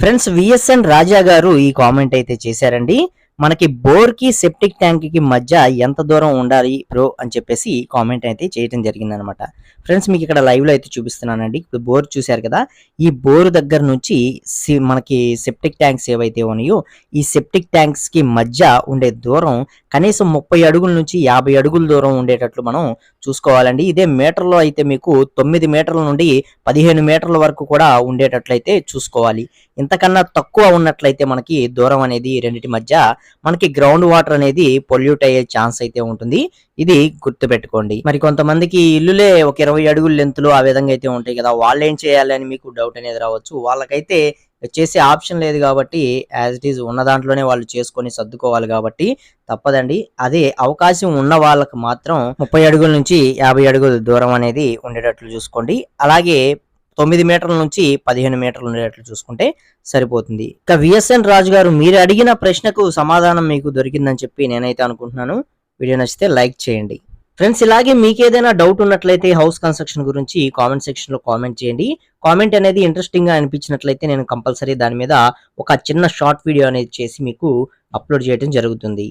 Friends VSN రాజా గారు ఈ comment అయితే చేశారండి. మనకి బోర్కి సెప్టిక్ ట్యాంక్కి మధ్య ఎంత దూరం ఉండాలి బ్రో అని చెప్పేసి కామెంట్ అయితే చేయడం జరిగింది అనమాట ఫ్రెండ్స్ మీకు ఇక్కడ లైవ్లో అయితే చూపిస్తున్నానండి. ఇప్పుడు బోర్ చూశారు కదా ఈ బోర్ దగ్గర నుంచి సి- మనకి సెప్టిక్ ట్యాంక్స్ ఏవైతే ఉన్నాయో ఈ సెప్టిక్ ట్యాంక్స్కి మధ్య ఉండే దూరం కనీసం ముప్పై అడుగుల నుంచి యాభై అడుగుల దూరం ఉండేటట్లు మనం చూసుకోవాలండి. ఇదే మీటర్లో అయితే మీకు తొమ్మిది మీటర్ల నుండి పదిహేను మీటర్ల వరకు కూడా ఉండేటట్లయితే చూసుకోవాలి. ఇంతకన్నా తక్కువ ఉన్నట్లయితే మనకి దూరం అనేది రెండిటి మధ్య మనకి గ్రౌండ్ వాటర్ అనేది పొల్యూట్ అయ్యే ఛాన్స్ అయితే ఉంటుంది. ఇది గుర్తుపెట్టుకోండి. మరి కొంతమందికి ఇల్లులే ఒక ఇరవై అడుగుల లెంత్లు ఆ విధంగా అయితే ఉంటాయి కదా. వాళ్ళు ఏం చేయాలి అని మీకు డౌట్ అనేది రావచ్చు. వాళ్ళకైతే చేసే ఆప్షన్ లేదు కాబట్టి యాజ్ ఇట్ ఈజ్ ఉన్న దాంట్లోనే వాళ్ళు చేసుకొని సర్దుకోవాలి కాబట్టి తప్పదండి. అదే అవకాశం ఉన్న వాళ్ళకి మాత్రం ముప్పై అడుగుల నుంచి యాభై అడుగుల దూరం అనేది ఉండేటట్లు చూసుకోండి. అలాగే తొమ్మిది మీటర్ల నుంచి పదిహేను మీటర్లు ఉండేటట్లు చూసుకుంటే సరిపోతుంది. ఇక విఎస్ఎన్ రాజు గారు మీరు అడిగిన ప్రశ్నకు సమాధానం మీకు దొరికిందని చెప్పి నేనైతే అనుకుంటున్నాను. వీడియో నచ్చితే లైక్ చేయండి. ఫ్రెండ్స్ ఇలాగే మీకు ఏదైనా డౌట్ ఉన్నట్లయితే హౌస్ కన్స్ట్రక్షన్ గురించి కామెంట్ సెక్షన్లో కామెంట్ చేయండి. కామెంట్ అనేది ఇంట్రెస్టింగ్గా అనిపించినట్లయితే నేను కంపల్సరీ దాని మీద ఒక చిన్న షార్ట్ వీడియో అనేది చేసి మీకు అప్లోడ్ చేయడం జరుగుతుంది.